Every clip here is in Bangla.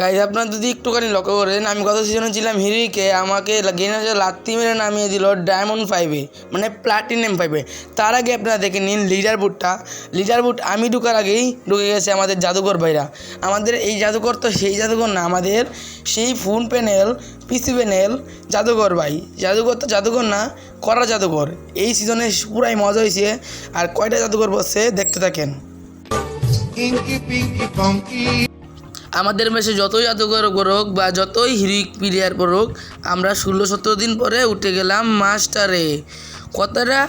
গাইজ আপনারা যদি একটুখানি লক্ষ্য করেন, আমি গত সিজনে ছিলাম হিরিকে, আমাকে গেনাজে লাত্তি মেরে নামিয়ে দিল ডায়মন্ড ফাইভে মানে প্লাটিনাম ফাইভে তার আগে আপনারা দেখে নিন লিডার বুটটা লিডার বুট আমি ঢুকার আগেই ঢুকে গেছে আমাদের জাদুঘর ভাইরা। আমাদের এই জাদুঘর তো সেই জাদুঘর না, আমাদের সেই ফোন প্যানেল পিসি প্যানেল জাদুঘর ভাই। জাদুঘর তো জাদুঘর না করা জাদুঘর এই সিজনে পুরাই মজা হয়েছে আর কয়টা জাদুঘর বসছে, দেখতে থাকেন. আমাদের মেসে যতই জাদুঘর করুক বা যতই হিরিক প্লেয়ার করুক আমরা ষোলো সতেরো দিন পরে উঠে গেলাম মাস্টারে। কথাটা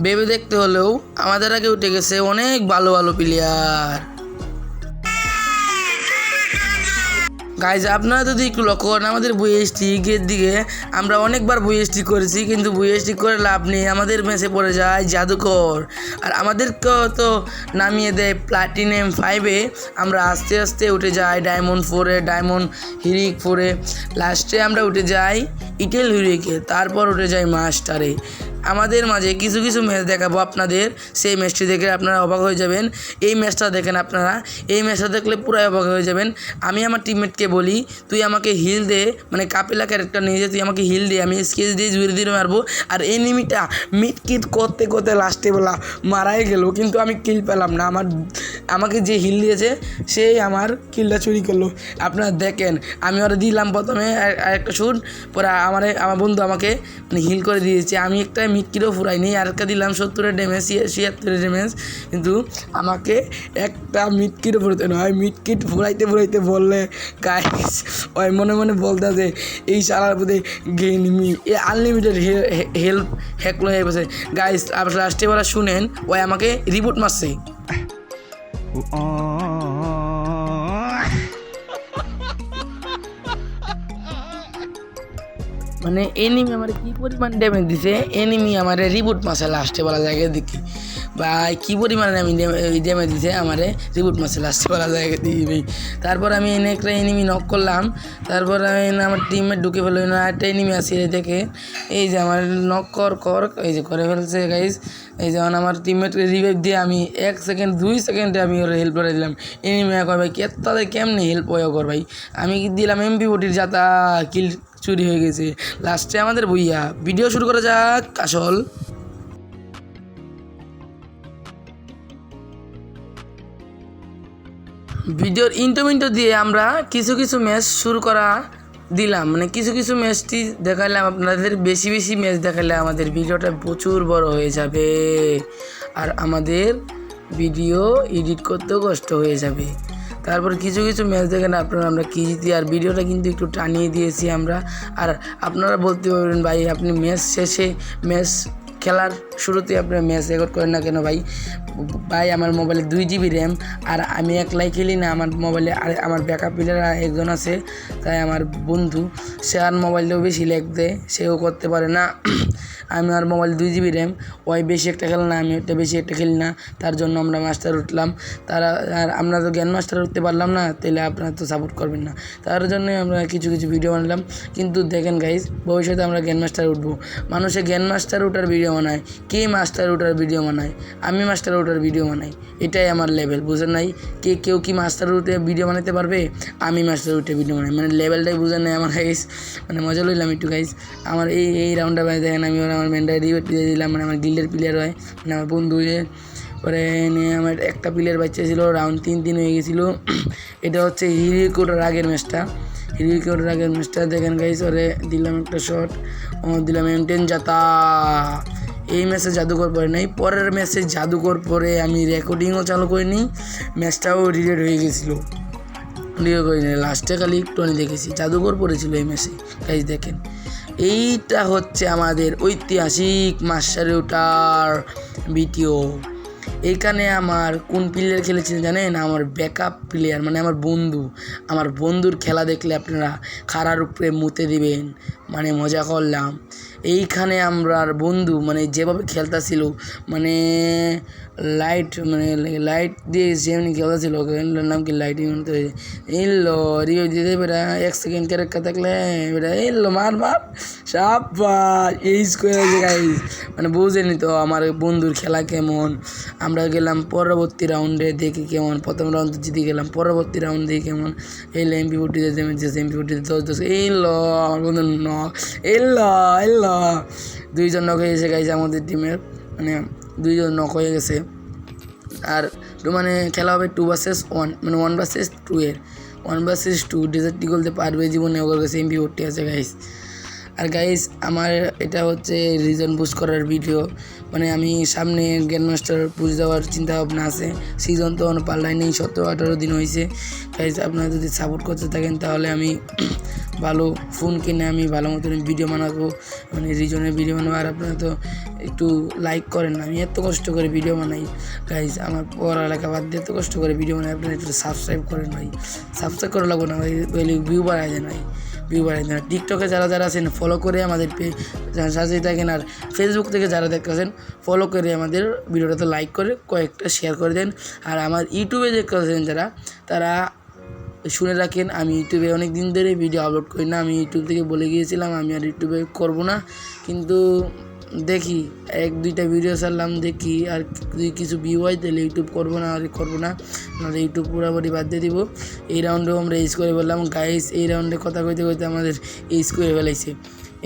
ভেবে দেখতে হলেও আমাদের আগে উঠে গেছে অনেক ভালো ভালো প্লেয়ার গাইজ আপনারা যদি একটু লক্ষ্য করেন, আমাদের বুইএসটিকের দিকে আমরা অনেকবার বুইএসটি করেছি, কিন্তু বুইএসটি করে লাভ নেই। আমাদের মেসে পড়ে যায় জাদুকর। আর আমাদেরকেও তো নামিয়ে দেয় প্লাটিনাম ফাইভে আমরা আস্তে আস্তে উঠে যাই ডায়মন্ড ফোরে ডায়মন্ড হিরিক ফোরে লাস্টে আমরা উঠে যাই ইটেল হিরিকে তারপর উঠে যাই মাস্টারে আমাদের মাঝে কিছু কিছু ম্যাচ দেখাবো আপনাদের। সেই ম্যাচটি দেখে আপনারা অবাক হয়ে যাবেন। এই ম্যাচটা দেখেন আপনারা। এই ম্যাচটা দেখলে পুরাই অবাক হয়ে যাবেন। আমি আমার টিমমেটকে বলি, তুই আমাকে হিল দে। মানে কাপিলা ক্যারেক্টার নিয়ে যে, তুই আমাকে হিল দে। আমি স্কেচ দিয়ে জুড়ে দিয়ে মারবো। আর এনিমিটা মিট কিট করতে করতে লাস্টে বলা মারাই গেল। কিন্তু আমি কিল পেলাম না। আমার আমাকে যে হিল দিয়েছে, সেই আমার কিলটা চুরি করল। আপনারা দেখেন, আমি ওরা দিলাম প্রথমে আরেকটা শুট পরে আমার আমার বন্ধু আমাকে মানে হিল করে দিয়েছে। আমি একটা মিটকিরও ফুরাইনি, আর একটা দিলাম সত্তরের ড্যামেজ ছিয়াত্তরের ড্যামেজ কিন্তু আমাকে একটা মিটকিটও ফুরাতে নয় মিটকিট ফুরাইতে ফুরাইতে বললে গাইস ওই মনে মনে বলতে যে এই সারার প্রতি গেইনমি এ আনলিমিটেড হেল্প হ্যাক হয়ে গেছে। গাইস আপনার লাস্টে বলা শুনেন, ওই আমাকে রিপোর্ট মারছে। মানে এনিমি আমার কি পরিমাণ ড্যামেজ দিছে? এনিমি আমার রিবুট মাসে লাস্টে বলা জায়গায় দেখি। ভাই, কী পরিমাণে আমি ড্যামেজ দিছে আমারে? রিবুট মাসে লাস্টে বলা দেখি তারপর আমি এনে একটা এনিমি নক করলাম। তারপর আমি আমার টিমে ঢুকে ফেলো না একটা এনিমি আসি দেখে। এই যে আমার নক কর কর, এই যে করে ফেলছে গাইজ এই যেমন আমার টিমমেটকে রিভাইভ দিয়ে আমি এক সেকেন্ড দুই সেকেন্ডে আমি ওর হেল্প করে দিলাম। এনিমি কয়, ভাই, কে তাদের কেমনি হেল্প হয়ে কর, ভাই? আমি দিলাম এমপি বটির যাতা কিল চুরি হয়ে গেছে। লাস্টে আমাদের বইয়া ভিডিও শুরু করা যাক, আসল। ভিডিওর ইন্টো মিন্টো দিয়ে আমরা কিছু কিছু ম্যাচ শুরু করা দিলাম। মানে কিছু কিছু ম্যাচটি দেখালাম আপনাদের বেশি বেশি ম্যাচ দেখালে আমাদের ভিডিওটা প্রচুর বড় হয়ে যাবে। আর আমাদের ভিডিও এডিট করতেও কষ্ট হয়ে যাবে। তারপর কিছু কিছু ম্যাচ দেখেন আপনারা, আমরা কী জিতি, আর ভিডিওটা কিন্তু একটু টানিয়ে দিয়েছি আমরা। আর আপনারা বলতে পারবেন, ভাই, আপনি ম্যাচ শেষে ম্যাচ খেলার শুরুতে আপনি ম্যাচ রেকর্ড করেন না কেন ভাই? ভাই, আমার মোবাইলে দুই জিবি র্যাম আর আমি একলাই খেলি না, আমার মোবাইলে আর আমার ব্যাকআপ প্লেয়ার একজন আছে, তাই আমার বন্ধু, সে আর মোবাইলেও বেশি লেগ দেয়, সেও করতে পারে না। আমি আর মোবাইল দুই জিবি র্যাম ওই বেশি একটা খেলে না, আমি একটা বেশি একটা খেলি না, তার জন্য আমরা মাস্টার উঠলাম। তারা, আর আমরা তো জ্ঞান মাস্টার উঠতে পারলাম না, তাহলে আপনারা তো সাপোর্ট করবেন না। তার জন্যই আমরা কিছু কিছু ভিডিও বানালাম। কিন্তু দেখেন গাইজ ভবিষ্যতে আমরা জ্ঞান মাস্টার উঠবো। মানুষে জ্ঞান মাস্টার উঠার ভিডিও বানায়, কে মাস্টার উঠার ভিডিও বানায়, আমি মাস্টার উঠার ভিডিও বানাই, এটাই আমার লেভেল বুঝেন নাই? কে, কেউ কি মাস্টার উঠে ভিডিও বানাতে পারবে? আমি মাস্টার উঠে ভিডিও বানাই মানে লেভেলটাই বুঝেন নাই আমার গাইস মানে মজা লইলাম একটু গাইস আমার এই এই রাউন্ডটা বাজে দেখেন আমি আমার মেন্ডায় রিওয়েট দিয়ে দিলাম মানে আমার গিল্ডের প্লেয়ার হয় মানে আমার বন্ধু পরে এনে আমার একটা প্লেয়ার বাচ্চা ছিল রাউন্ড তিন তিন হয়ে গেছিল, এটা হচ্ছে হিরিকোটার আগের ম্যাচটা হিরিকোটার আগের ম্যাচটা দেখেন গাইস ওরে দিলাম একটা শট ও দিলাম এমটেন যাতা এই ম্যাচে জাদুকর পরে নাই। পরের ম্যাচে জাদুকর পরে আমি রেকর্ডিংও চালু করিনি। ম্যাচটাও রিলেট হয়ে গেছিল। লাস্টে খালি একটু আমি দেখেছি। জাদুকর পড়েছিল এই ম্যাচে। তাই দেখেন। এইটা হচ্ছে আমাদের ঐতিহাসিক মাসারে ওটার ভিডিও এইখানে আমার কোন প্লেয়ার খেলেছিলেন জানেন? আমার ব্যাকআপ প্লেয়ার মানে আমার বন্ধু। আমার বন্ধুর খেলা দেখলে আপনারা খারাপ উপরে মুতে দিবেন। মানে মজা করলাম। এইখানে আমরা বন্ধু মানে যেভাবে খেলতেছিল মানে লাইট মানে লাইট দিয়ে যেমনি খেলা ছিল গেমটার নাম কি লাইটিং মতো এলো রিও দিতে বেটা, এক সেকেন্ড ক্যারেক্টার থাকলে, বেটা এলো মার মার। সাবাস এই স্কোয়ার আছে মানে বুঝেনি তো আমার বন্ধুর খেলা কেমন? আমরা গেলাম পরবর্তী রাউন্ডে দেখি কেমন। প্রথম রাউন্ড জিতে গেলাম, পরবর্তী রাউন্ড দেখি কেমন। এলো এমপি ফুটিতে যেমন এমপি ফুটিতে দশ দশ। এলো আমার বন্ধু ন এলো এলো দুইজন হয়ে গেছে গাইছে আমাদের টিমের মানে দুইজন নক হয়ে গেছে। আর মানে খেলা হবে টু ভার্সেস ওয়ান মানে ওয়ান ভার্সেস টু এর। ওয়ান ভার্সেস টু ডেজার্টটি করতে পারবে জীবনে ওগুলো কাছে এমপি ভর্তি আছে গাইস আর গাইস আমার এটা হচ্ছে রিজন বুস্ট করার ভিডিও মানে আমি সামনে গ্র্যান্ড মাস্টার পুজো দেওয়ার চিন্তা ভাবনা আছে। সিজন তো পাল্লাই নেই, সতেরো, আঠারো দিন হয়েছে। গাইস আপনারা যদি সাপোর্ট করতে থাকেন, তাহলে আমি ভালো ফোন কিনে আমি ভালো মতন ভিডিও বানাবো। মানে রিজনের ভিডিও বানাবো। আর আপনারা তো একটু লাইক করেন আমি এত কষ্ট করে ভিডিও বানাই। গাইজ আমার পড়ালেখা বাদ দিয়ে এত কষ্ট করে ভিডিও বানাই। আপনারা একটু সাবস্ক্রাইব করেন ভাই। সাবস্ক্রাইব করে লাগবো না ভিউ বাড়ায় ভাই। ভিউ বাড়িয়ে দেন টিকটকে যারা যারা আছেন ফলো করে আমাদের সাজিয়ে থাকেন আর ফেসবুক থেকে যারা দেখতেছেন ফলো করে আমাদের ভিডিওটাতে লাইক করে কয়েকটা শেয়ার করে দেন। আর আমার ইউটিউবে দেখতেছেন যারা, তারা শুনে রাখেন, আমি ইউটিউবে অনেক দিন ধরে ভিডিও আপলোড করি না। আমি ইউটিউব থেকে বলে গিয়েছিলাম, আমি আর ইউটিউবে করব না। কিন্তু দেখি, এক, দুইটা ভিডিও ছাড়লাম, দেখি আর যদি কিছু ভিউ হয়, তাহলে ইউটিউব করব না, আর করব না, নাহলে ইউটিউব পুরোপুরি বাদ দিয়ে দিব। এই রাউন্ডেও আমরা এইস করে বললাম গাইস এই রাউন্ডে কথা কইতে কইতে আমাদের এইস করে ফেলাইছে।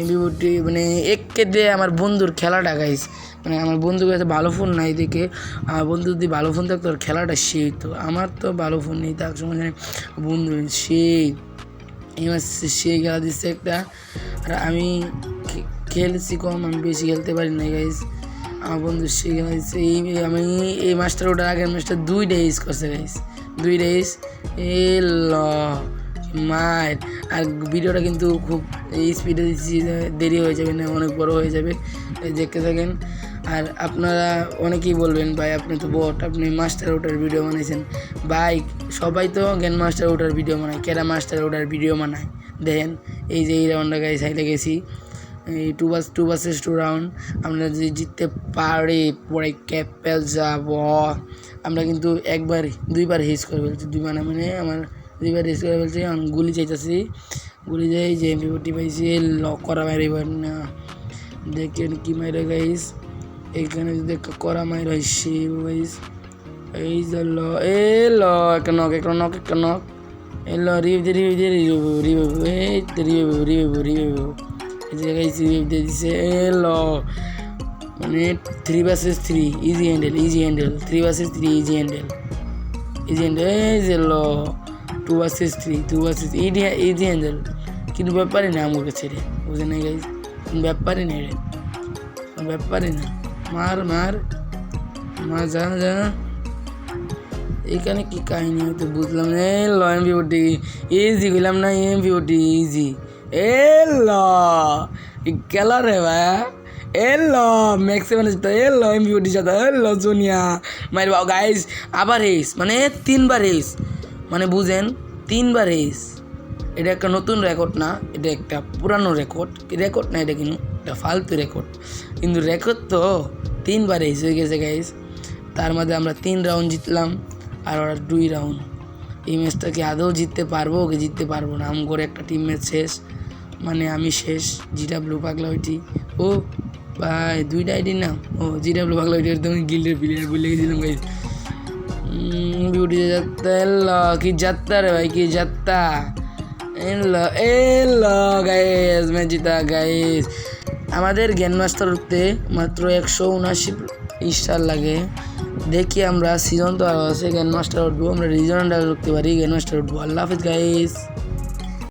এমবিবটি মানে এককে দিয়ে আমার বন্ধুর খেলাটা গাইস মানে আমার বন্ধুর কাছে ভালো ফোন নাই দেখে আমার বন্ধু যদি ভালো ফোন থাকতো, ওর খেলাটা সেই তো আমার তো ভালো ফোন নেই, তার সময় বন্ধু, সেই এবার সে খেলা দিচ্ছে একটা, আর আমি খেলছি কম, আমি বেশি খেলতে পারি না গাইস আমার বন্ধু খেলা এই আমি এই মাস্টার ওটার আগের মাস্টার দুই ডেজ করছে গাইস দুই ডেজ এ ল মার। আর ভিডিওটা কিন্তু খুব স্পিডে দিচ্ছি, দেরি হয়ে যাবে না, অনেক বড় হয়ে যাবে দেখতে থাকেন। আর আপনারা অনেকেই বলবেন, ভাই, আপনি তো বট আপনি মাস্টার ওটার ভিডিও বানাইছেন। ভাই, সবাই তো জ্ঞান মাস্টার ওটার ভিডিও বানায় কেরা মাস্টার ওটার ভিডিও বানায়? দেখেন, এই যে এই রাউন্ডটা গাই সাইডে গেছি। এই two bus two buses two round আমরা যদি জিততে পারি, পরে ক্যাপেল যাব। আমরা কিন্তু একবার, দুইবার হিস করে ফেলছি। দুইবার না মানে আমার দুইবার হিস করে ফেলছি। আমি গুলি চাইতেছি। গুলি যাই যে এমপি পাইছি লক করা মারি না। দেখেন কি মাইরে গাইস। এখানে যদি করা মাইর হয় সে গাইস এই যে ল, এ ল, একটা নক একটা নক একটা নক এ ল রিভ রিভ রিভ রিভ এই রিভ রিভ রিভ এই যে গাইস রিভ দিয়ে দিছে এ ল মানে three versus three easy handle easy handle three versus three easy handle easy handle এই যে ল two versus three two versus easy easy handle কিন্তু ব্যাপারই না আমার কাছে রে, বুঝে নাই গাইস ব্যাপারই নেই রে। ব্যাপারই না। মার মার মার যা যা। এখানে কি কাহিনী হয়তো বুঝলাম না। ল এম বিউটি ইজি গেলাম না এম বিউটি ইজি এ ল খেলা রে ভাই এ ল ম্যাক্সিমাম এ ল এম বিউটির সাথে এ ল জুনিয়া মারি বাবা গাইস আবার হেস মানে তিনবার হেস মানে বুঝেন তিনবার হেস এটা একটা নতুন রেকর্ড না এটা একটা পুরানো রেকর্ড রেকর্ড না এটা কিন্তু এটা ফালতু রেকর্ড কিন্তু রেকর্ড তো তিনবার হেস হয়ে গেছে গাইস তার মধ্যে আমরা তিন রাউন্ড জিতলাম আর ওরা দুই রাউন্ড এই ম্যাচটা কি আদৌ জিততে পারব কি জিততে পারব না আম করে একটা টিম ম্যাচ শেষ মানে আমি শেষ জিটা ব্লু পাগলা ওইটি ও, ভাই দুইটা আইডি না? ও জিটা ব্লু পাগলা ওইটি একদম গিল্ডের প্লেয়ার বলে গেছিলাম গাইস বিউটি যাত্রা, এলো, কি রে ভাই, কি যাত্রা? এলো এলো গাইস ম্যাচ জিতা গাইস আমাদের জ্ঞান মাস্টার উঠতে মাত্র একশো উনআশি স্টার লাগে। দেখি আমরা সিজন তো আরও আছে, জ্ঞান মাস্টার উঠবো, আমরা রিজনাল উঠতে পারি, জ্ঞান মাস্টার উঠবো। আল্লাহ হাফিজ গাইস